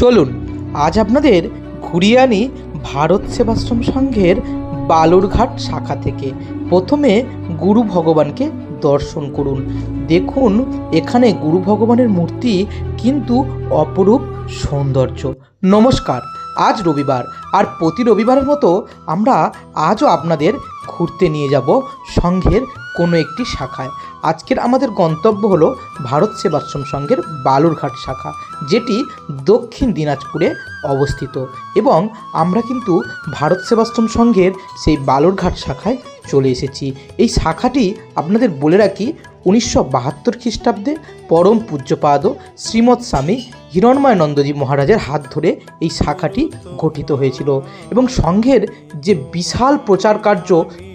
চলুন, আজ আপনাদের ঘুরিয়ে আনি ভারত সেবাশ্রম সংঘের বালুরঘাট শাখা থেকে। প্রথমে গুরু ভগবানকে দর্শন করুন। দেখুন, এখানে গুরু ভগবানের মূর্তি কিন্তু অপরূপ সৌন্দর্য। নমস্কার, আজ রবিবার, আর প্রতি রবিবারের মতো আমরা আজও আপনাদের ঘুরতে নিয়ে যাব সংঘের কোনো একটি শাখায়। আজকের আমাদের গন্তব্য হলো ভারত সেবাশ্রম সংঘের বালুরঘাট শাখা, যেটি দক্ষিণ দিনাজপুরে অবস্থিত। এবং আমরা কিন্তু ভারত সেবাশ্রম সংঘের সেই বালুরঘাট শাখায় চলে এসেছি। এই শাখাটি আপনাদের বলে রাখি উনিশশো বাহাত্তর খ্রিস্টাব্দে পরম পূজ্যপাদ শ্রীমৎ স্বামী হিরণময়ানন্দজি মহারাজের হাত ধরে এই শাখাটি গঠিত হয়েছিল। এবং সংঘের যে বিশাল প্রচার কার্য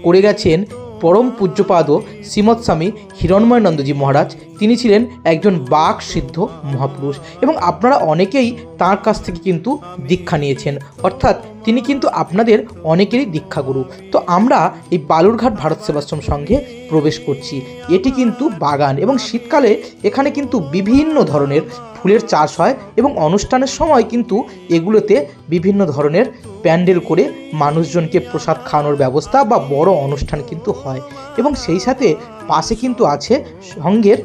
করে গেছেন পরম পূজ্যপাদ শ্রীমৎস্বামী স্বামী হিরণময়ানন্দজি মহারাজ, তিনি ছিলেন একজন বাক সিদ্ধ মহাপুরুষ এবং আপনারা অনেকেই তার কাছ থেকে কিন্তু দীক্ষা নিয়েছেন। অর্থাৎ তিনি কিন্তু আপনাদের অনেকেরই দীক্ষাগুরু। তো আমরা এই বালুরঘাট ভারত সেবাশ্রম সঙ্গে প্রবেশ করছি। এটি কিন্তু বাগান এবং শীতকালে এখানে কিন্তু বিভিন্ন ধরনের ফুলের চাষ হয় এবং অনুষ্ঠানের সময় কিন্তু এগুলোতে বিভিন্ন ধরনের প্যান্ডেল করে মানুষজনকে প্রসাদ খাওয়ানোর ব্যবস্থা বা বড় অনুষ্ঠান কিন্তু হয়। এবং সেই সাথে পাশে কিন্তু আছে সঙ্গের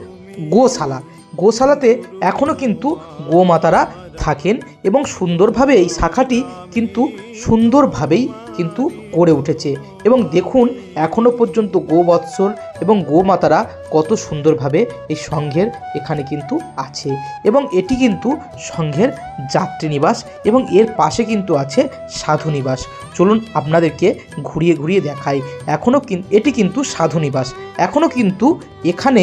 গোশালা। গোশালাতে এখনও কিন্তু গোমাতারা থাকেন এবং সুন্দরভাবে এই শাখাটি কিন্তু সুন্দরভাবেই কিন্তু গড়ে উঠেছে। এবং দেখুন এখনও পর্যন্ত গোবৎসল এবং গোমাতারা কত সুন্দরভাবে এই সংঘের এখানে কিন্তু আছে। এবং এটি কিন্তু সংঘের যাত্রী নিবাস এবং এর পাশে কিন্তু আছে সাধু নিবাস চলুন আপনাদেরকে ঘুরিয়ে ঘুরিয়ে দেখাই। এখনও এটি কিন্তু সাধু নিবাস এখনও কিন্তু এখানে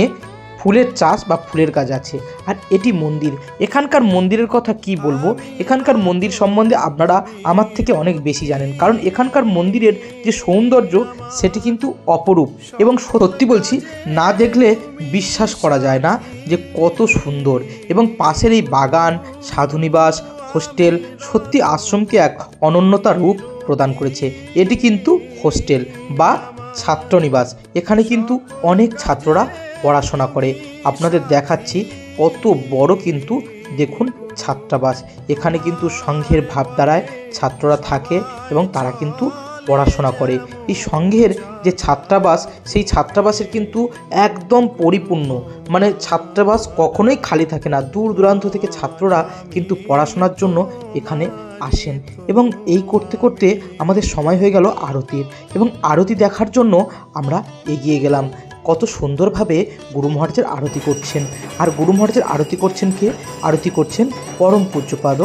ফুলের চাষ বা ফুলের গাছ আছে। আর এটি মন্দির। এখানকার মন্দিরের কথা কি বলব? এখানকার মন্দির সম্বন্ধে আপনারা আমার থেকে অনেক বেশি জানেন। কারণ এখানকার মন্দিরের যে সৌন্দর্য, সেটি কিন্তু অপরূপ। এবং সত্যি বলছি, না দেখলে বিশ্বাস করা যায় না যে কত সুন্দর। এবং পাশের এই বাগান, সাধুনিবাস, হোস্টেল, সত্যি আশ্রমকে এক অনন্যতা রূপ প্রদান করেছে। এটি কিন্তু হোস্টেল বা ছাত্রনিবাস। এখানে কিন্তু অনেক ছাত্ররা পড়াশোনা করে। আপনাদের দেখাচ্ছি কত বড় কিন্তু দেখুন ছাত্রাবাস। এখানে কিন্তু সংঘের ভাবধারায় ছাত্ররা থাকে এবং তারা কিন্তু পড়াশোনা করে। এই সংঘের যে ছাত্রাবাস, সেই ছাত্রাবাসের কিন্তু একদম পরিপূর্ণ। মানে ছাত্রাবাস কখনোই খালি থাকে না। দূর দূরান্ত থেকে ছাত্ররা কিন্তু পড়াশোনার জন্য এখানে আসেন এবং এই করতে করতে আমাদের সময় হয়ে গেল আরতির এবং আরতি দেখার জন্য আমরা এগিয়ে গেলাম। কত সুন্দরভাবে গুরু মহারাজের আরতি করছেন। আর গুরু মহারাজের আরতি করছেন কে? আরতি করছেন পরম পূজ্যপাদ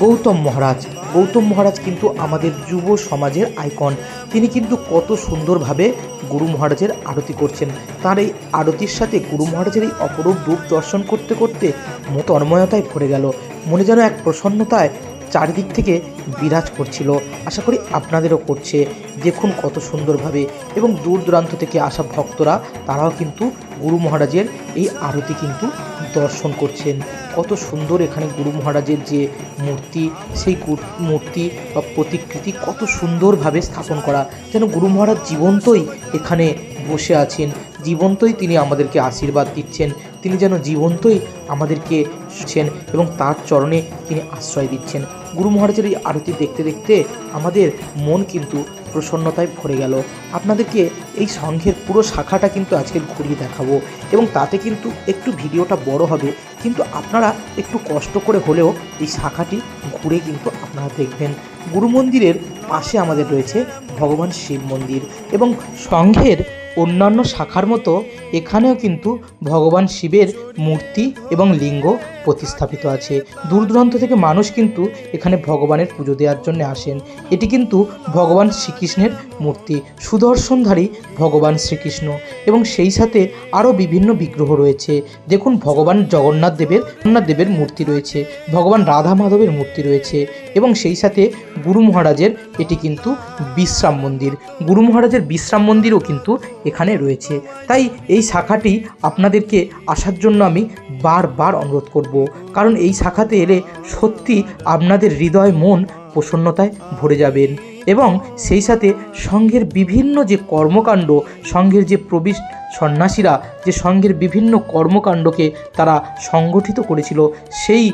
গৌতম মহারাজ। গৌতম মহারাজ কিন্তু আমাদের যুব সমাজের আইকন। তিনি কিন্তু কত সুন্দরভাবে গুরু মহারাজের আরতি করছেন। তার এই আরতির সাথে গুরু মহারাজের এই অপরূপ রূপ দর্শন করতে করতে মত অন্ময়তায় ভরে গেল। মনে যেন এক প্রসন্নতায় চারিদিক থেকে বিরাজ করছিল। আশা করি আপনাদেরও করছে। দেখুন কত সুন্দরভাবে এবং দূর দূরান্ত থেকে আসা ভক্তরা, তারাও কিন্তু গুরু মহারাজের এই আরতি কিন্তু দর্শন করছেন। কত সুন্দর এখানে গুরু মহারাজের যে মূর্তি, সেই মূর্তি বা প্রতিকৃতি কত সুন্দরভাবে স্থাপন করা। যেন গুরু মহারাজ জীবন্তই এখানে বসে আছেন, জীবন্তই তিনি আমাদেরকে আশীর্বাদ দিচ্ছেন। তিনি যেন জীবন্তই আমাদেরকে শুনছেন এবং তার চরণে তিনি আশ্রয় দিচ্ছেন। গুরু মহারাজের এই আরতি দেখতে দেখতে আমাদের মন কিন্তু প্রসন্নতায় ভরে গেল। আপনাদেরকে এই সংঘের পুরো শাখাটা কিন্তু আজকে ঘুরিয়ে দেখাবো এবং তাতে কিন্তু একটু ভিডিওটা বড় হবে। কিন্তু আপনারা একটু কষ্ট করে হলেও এই শাখাটি ঘুরে কিন্তু আপনারা দেখবেন। গুরু মন্দিরের পাশে আমাদের রয়েছে ভগবান শিব মন্দির এবং সংঘের অন্যান্য শাখার মতো এখানেও কিন্তু ভগবান শিবের মূর্তি এবং লিঙ্গ প্রতিস্থাপিত আছে। দূর দূরান্ত থেকে মানুষ কিন্তু এখানে ভগবানের পুজো দেওয়ার জন্য আসেন। এটি কিন্তু ভগবান শ্রীকৃষ্ণের মূর্তি, সুদর্শনধারী ভগবান শ্রীকৃষ্ণ। এবং সেই সাথে আরও বিভিন্ন বিগ্রহ রয়েছে। দেখুন, ভগবান জগন্নাথ দেবের জগন্নাথ দেবের মূর্তি রয়েছে, ভগবান রাধা মাধবের মূর্তি রয়েছে এবং সেই সাথে গুরু মহারাজের এটি কিন্তু বিশ্রাম মন্দির। গুরু মহারাজের বিশ্রাম মন্দিরও কিন্তু এখানে রয়েছে। তাই এই শাখাটি আপনাদেরকে আসার জন্য আমি বারবার অনুরোধ করব। কারণ এই শাখাতে এলে সত্যি আপনাদের হৃদয়, মন প্রসন্নতায় ভরে যাবেন। এবং সেই সাথে সংঘের বিভিন্ন যে কর্মকাণ্ড সংঘের যে প্রবিশ সন্ন্যাসীরা, যে সংঘের বিভিন্ন কর্মকাণ্ডকে তারা সংগঠিত করেছিল, সেই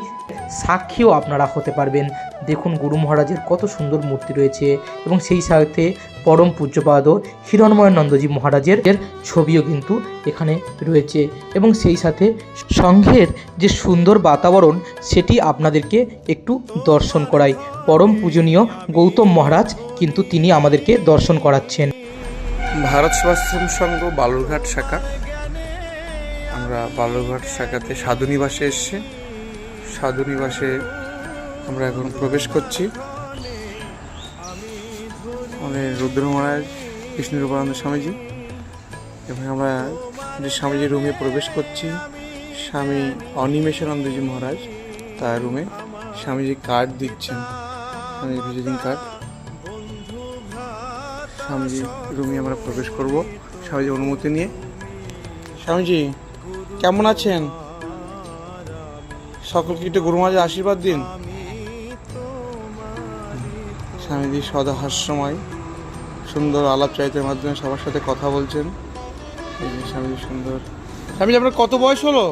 সাক্ষীও আপনারা হতে পারবেন। দেখুন গুরু মহারাজের কত সুন্দর মূর্তি রয়েছে। এবং সেই সাথে পরম পূজ্যপাদ হিরণময় নন্দজি মহারাজের ছবিও কিন্তু এখানে রয়েছে। এবং সেই সাথে সংঘের যে সুন্দর বাতাবরণ, সেটি আপনাদেরকে একটু দর্শন করাই। পরম পূজনীয় গৌতম মহারাজ কিন্তু তিনি আমাদেরকে দর্শন করাচ্ছেন। ভারত সেবাশ্রম সংঘ, বালুরঘাট শাখা। আমরা বালুরঘাট শাখাতে সাধুনিবাসে এসেছি। সাধুনিবাসে আমরা এখন প্রবেশ করছি। আমাদের রুদ্র মহারাজ কৃষ্ণরূপানন্দ স্বামীজি এবং আমরা যে স্বামীজির রুমে প্রবেশ করছি, স্বামী অনিমেষানন্দজি মহারাজ তার রুমে স্বামীজি কার্ড দিচ্ছেন স্বামীজি ভিজিটিং কার্ড স্বামীজি রুমে আমরা প্রবেশ করব স্বামীজি অনুমতি নিয়ে। স্বামীজি, কেমন আছেন? সকলকে একটু গুরু মাঝে আশীর্বাদ দিন। স্বামীজি সদা হাস্যময়। সুন্দর আলাপ চারিতার মাধ্যমে সবার সাথে কথা বলছেন। এই যে স্বামীজি সুন্দর। স্বামীজি আপনার কত বয়স হলো?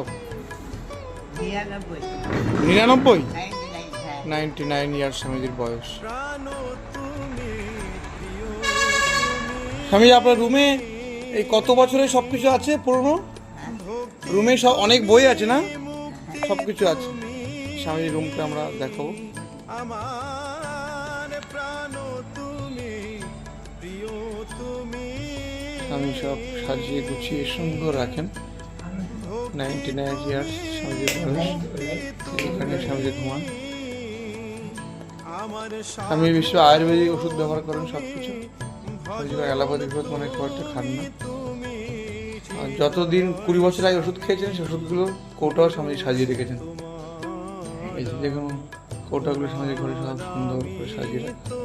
নিরানব্বই। নাইনটি নাইন ইয়ার স্বামীজির বয়স। স্বামীজি আপনার রুমে এই কত বছরের সব কিছু আছে পুরনো? রুমে সব অনেক বই আছে না? সব কিছু আছে। স্বামীজির রুমটা আমরা দেখাবো। স্বামী সব সাজিয়ে গুছিয়ে সুন্দর রাখেন। নাইনটি নাইন ইয়ার্স স্বামীজির বয়স, এখানে স্বামীজি ঘুমান। আমি বিশ্ব আয়ুর্বেদিক ওষুধ ব্যবহার করেন সব কিছু অ্যালোপ্যাথিক ওষুধ মানে একটা খান না। আর যতদিন কুড়ি বছর আগে ওষুধ খেয়েছেন সে ওষুধগুলো কৌটাও স্বামীজি সাজিয়ে রেখেছেন। এই যে দেখুন, কৌটাগুলো স্বামীজি ঘরে সব সুন্দর করে সাজিয়ে রাখেন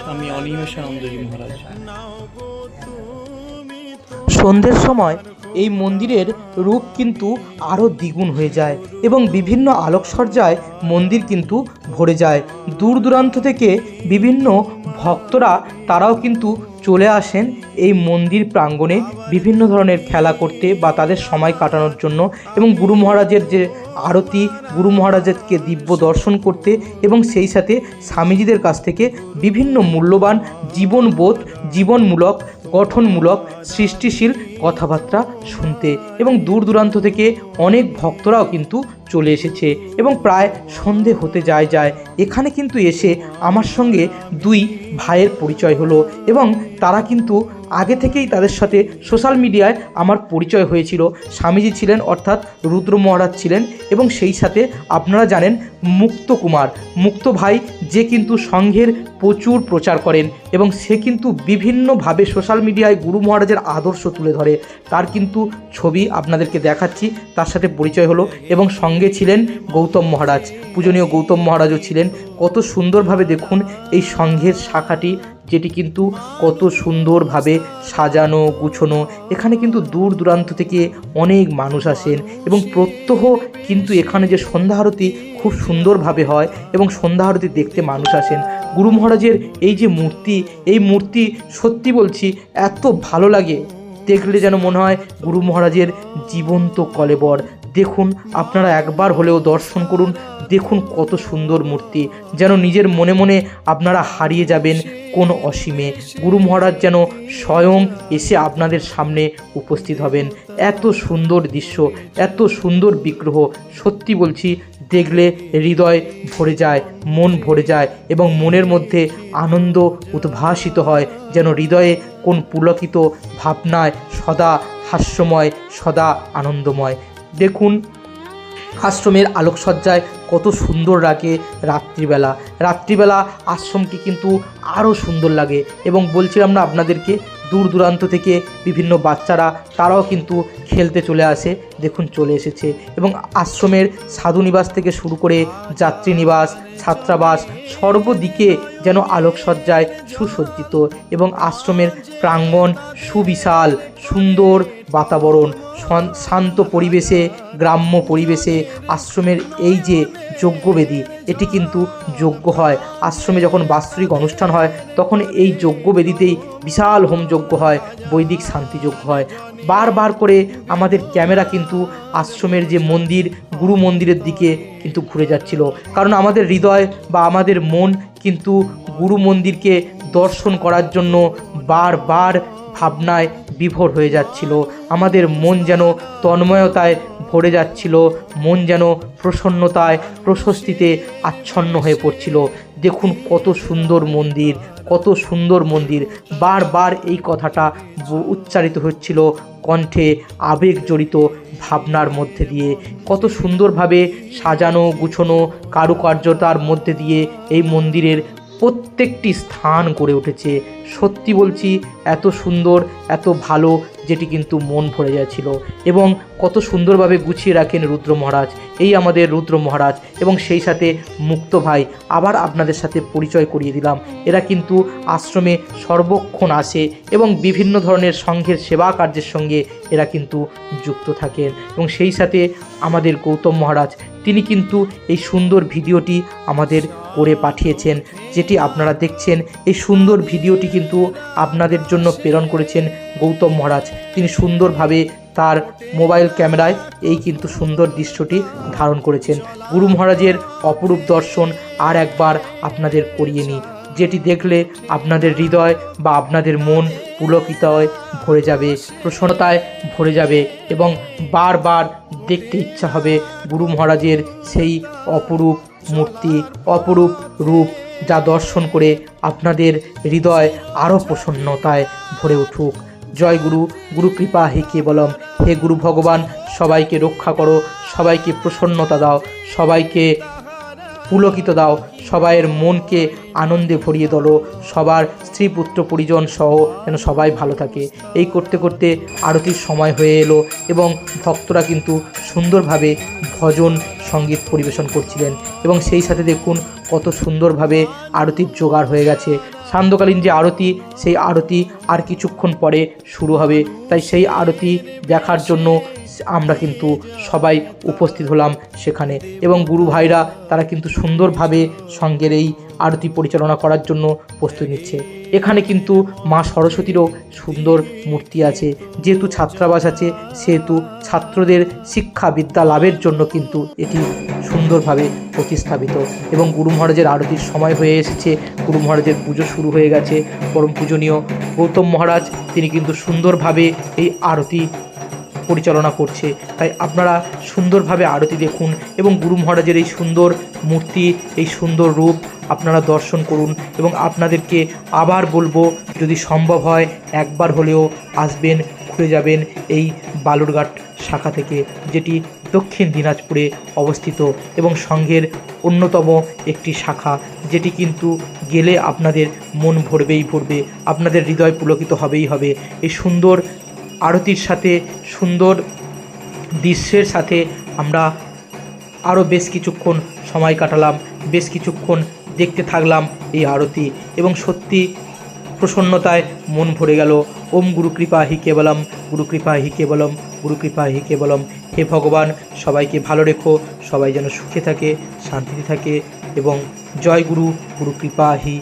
স্বামী অনিমেষানন্দজি মহারাজ। সন্ধ্যের সময় এই মন্দিরের রূপ কিন্তু আরও দ্বিগুণ হয়ে যায় এবং বিভিন্ন আলোকসজ্জায় মন্দির কিন্তু ভরে যায়। দূর দূরান্ত থেকে বিভিন্ন ভক্তরা তারাও কিন্তু চলে আসেন এই মন্দির প্রাঙ্গণে বিভিন্ন ধরনের খেলা করতে বা তাদের সময় কাটানোর জন্য এবং গুরু মহারাজের যে আরতি, গুরু মহারাজকে দিব্য দর্শন করতে এবং সেই সাথে স্বামীজিদের কাছ থেকে বিভিন্ন মূল্যবান জীবনবোধ, জীবনমূলক, গঠনমূলক, সৃষ্টিশীল কথাবার্তা শুনতে এবং দূর দূরান্ত থেকে অনেক ভক্তরাও কিন্তু চলে এসেছে এবং প্রায় সন্ধে হতে যায় যায়। এখানে কিন্তু এসে আমার সঙ্গে দুই ভাইয়ের পরিচয় হলো এবং তারা কিন্তু আগে থেকেই তাদের সাথে সোশ্যাল মিডিয়ায় আমার পরিচয় হয়েছিল। স্বামীজি ছিলেন অর্থাৎ রুদ্র মহারাজ ছিলেন এবং সেই সাথে আপনারা জানেন মুক্ত কুমার। মুক্ত ভাই যে কিন্তু সংঘের প্রচুর প্রচার করেন এবং সে কিন্তু বিভিন্নভাবে সোশ্যাল মিডিয়ায় গুরু মহারাজের আদর্শ তুলে ধরে তার কিন্তু ছবি আপনাদেরকে দেখাচ্ছি। তার সাথে পরিচয় হলো এবং সঙ্গে ছিলেন গৌতম মহারাজ। পূজনীয় গৌতম মহারাজও ছিলেন। কত সুন্দরভাবে দেখুন এই সংঘের শাখাটি, যেটি কিন্তু কত সুন্দরভাবে সাজানো, গুছানো। এখানে কিন্তু দূর দূরান্ত থেকে অনেক মানুষ আসেন এবং প্রত্যহ কিন্তু এখানে যে সন্ধ্যা আরতি খুব সুন্দরভাবে হয় এবং সন্ধ্যা আরতি দেখতে মানুষ আসেন। গুরু মহারাজের এই যে মূর্তি, এই মূর্তি সত্যি বলছি, এত ভালো লাগে। দেখলে যেন মনে হয় গুরু মহারাজের জীবন্ত কলেবর। দেখুন, আপনারা একবার হলেও দর্শন করুন, দেখুন কত সুন্দর মূর্তি, যেন নিজের মনে মনে আপনারা হারিয়ে যাবেন কোন অসীমে। গুরু মহারাজ যেন স্বয়ং এসে আপনাদের সামনে উপস্থিত হবেন। এত সুন্দর দৃশ্য, এত সুন্দর বিগ্রহ, সত্যি বলছি, দেখলে হৃদয় ভরে যায়, মন ভরে যায় এবং মনের মধ্যে আনন্দ উদ্ভাসিত হয়, যেন হৃদয়ে কোন পুলকিত ভাবনায় সদা হাস্যময়, সদা আনন্দময়। দেখুন, আশ্রমের আলোকসজ্জায় কত সুন্দর লাগে রাত্রিবেলা। রাত্রিবেলা আশ্রমটি কিন্তু আরও সুন্দর লাগে এবং বলছিলাম না আপনাদেরকে দূর দূরান্ত থেকে বিভিন্ন বাচ্চারা, তারাও কিন্তু খেলতে চলে আসে। দেখুন চলে এসেছে এবং আশ্রমের সাধুনিবাস থেকে শুরু করে যাত্রীনিবাস, ছাত্রাবাস সর্বদিকে যেন আলোকসজ্জায় সুসজ্জিত এবং আশ্রমের প্রাঙ্গণ সুবিশাল, সুন্দর বাতাবরণ শন- শান্ত পরিবেশে, গ্রাম্য পরিবেশে আশ্রমের এই যে যজ্ঞবেদী, এটি কিন্তু যজ্ঞ হয়। আশ্রমে যখন বাৎসরিক অনুষ্ঠান হয়, তখন এই যজ্ঞবেদীতেই বিশাল হোমযজ্ঞ হয়, বৈদিক শান্তিযজ্ঞ হয়। বারবার করে আমাদের ক্যামেরা কিন্তু আশ্রমের যে মন্দির, গুরু মন্দিরের দিকে কিন্তু ঘুরে যাচ্ছিল। কারণ আমাদের হৃদয় বা আমাদের মন কিন্তু গুরু মন্দিরকে দর্শন করার জন্য বারবার ভাবনায় বিভোর হয়ে যাচ্ছিল। আমাদের মন যেন তন্ময়তায় ভরে যাচ্ছিল, মন যেন প্রসন্নতায়, প্রশস্তিতে আচ্ছন্ন হয়ে পড়ছিল। দেখুন কত সুন্দর মন্দির, কত সুন্দর মন্দির। বারবার এই কথাটা উচ্চারিত হচ্ছিল কণ্ঠে আবেগ জড়িত ভাবনার মধ্যে দিয়ে। কত সুন্দরভাবে সাজানো, গুছানো কারুকার্যতার মধ্যে দিয়ে এই মন্দিরের প্রত্যেকটি স্থান গড়ে উঠেছে। সত্যি বলছি, এত সুন্দর, এত ভালো, যেটি কিন্তু মন ভরে যাচ্ছিল। এবং কত সুন্দরভাবে গুছিয়ে রাখেন রুদ্র মহারাজ। এই আমাদের রুদ্র মহারাজ এবং সেই সাথে মুক্ত ভাই। আবার আপনাদের সাথে পরিচয় করিয়ে দিলাম। এরা কিন্তু আশ্রমে সর্বক্ষণ আসে এবং বিভিন্ন ধরনের সংঘের সেবা কার্যের সঙ্গে এরা কিন্তু যুক্ত থাকেন। এবং সেই সাথে আমাদের গৌতম মহারাজ, তিনি কিন্তু এই সুন্দর ভিডিওটি আমাদের করে পাঠিয়েছেন, যেটি আপনারা দেখছেন। এই সুন্দর ভিডিওটি কিন্তু আপনাদের জন্য প্রেরণ করেছেন গৌতম মহারাজ। তিনি সুন্দরভাবে তার মোবাইল ক্যামেরায় এই কিন্তু সুন্দর দৃশ্যটি ধারণ করেছেন। গুরু মহারাজের অপরূপ দর্শন আর একবার আপনাদের করিয়ে নিই। যেটি দেখলে আপনাদের হৃদয় বা আপনাদের মন পুলকিতায় ভরে যাবে, প্রসন্নতায় ভরে যাবে এবং বারবার দেখতে ইচ্ছা হবে গুরু মহারাজের সেই অপরূপ মূর্তি, অপরূপ রূপ যা দর্শন করে আপনাদের হৃদয় আরও প্রসন্নতায় ভরে উঠুক। জয় গুরু গুরু কৃপা হে কেবলম। হে গুরু ভগবান, সবাইকে রক্ষা করো, সবাইকে প্রসন্নতা দাও, সবাইকে পুলকিত দাও, সবাইয়ের মনকে আনন্দে ভরিয়ে তোলো, সবার স্ত্রী পুত্র পরিজন সহ যেন সবাই ভালো থাকে। এই করতে করতে আরতির সময় হয়ে এলো এবং ভক্তরা কিন্তু সুন্দরভাবে ভজন সংগীত পরিবেশন করছিলেন এবং সেই সাথে দেখুন কত সুন্দরভাবে আরতির জোগাড় হয়ে গেছে। সান্ধ্যকালীন যে আরতি, সেই আরতি আর কিছুক্ষণ পরে শুরু হবে। তাই সেই আরতি দেখার জন্য আমরা কিন্তু সবাই উপস্থিত হলাম সেখানে। এবং গুরু ভাইরা, তারা কিন্তু সুন্দরভাবে সঙ্গের এই আরতি পরিচালনা করার জন্য প্রস্তুতি নিচ্ছে। এখানে কিন্তু মা সরস্বতীরও সুন্দর মূর্তি আছে। যেহেতু ছাত্রাবাস আছে, সেহেতু ছাত্রদের শিক্ষা বিদ্যা লাভের জন্য কিন্তু এটি সুন্দরভাবে প্রতিস্থাপিত। এবং গুরু মহারাজের আরতির সময় হয়ে এসেছে, গুরু মহারাজের পুজো শুরু হয়ে গেছে। পরম পূজনীয় গৌতম মহারাজ, তিনি কিন্তু সুন্দরভাবে এই আরতি পরিচালনা করছে। তাই আপনারা সুন্দরভাবে আরতি দেখুন এবং গুরু মহারাজের এই সুন্দর মূর্তি, এই সুন্দর রূপ আপনারা দর্শন করুন এবং আপনাদেরকে আবার বলব, যদি সম্ভব হয় একবার হলেও আসবেন, ঘুরে যাবেন এই বালুরঘাট শাখা থেকে, যেটি দক্ষিণ দিনাজপুরে অবস্থিত এবং সংঘের অন্যতম একটি শাখা, যেটি কিন্তু গেলে আপনাদের মন ভরবেই ভরবে, আপনাদের হৃদয় পুলকিত হবেই হবে। এই সুন্দর আরতির সাথে, সুন্দর দৃশ্যের সাথে আমরা আরও বেশ কিছুক্ষণ সময় কাটালাম, বেশ কিছুক্ষণ দেখতে থাকলাম এই আরতি এবং সত্যি প্রসন্নতায় মন ভরে গেল। ওম গুরু কৃপা হি কেবলম, গুরু কৃপা হি কেবলম, গুরু কৃপা হি কেবলম। হে ভগবান, সবাইকে ভালো রেখো, সবাই যেন সুখে থাকে, শান্তিতে থাকে এবং জয় গুরু গুরু কৃপা হি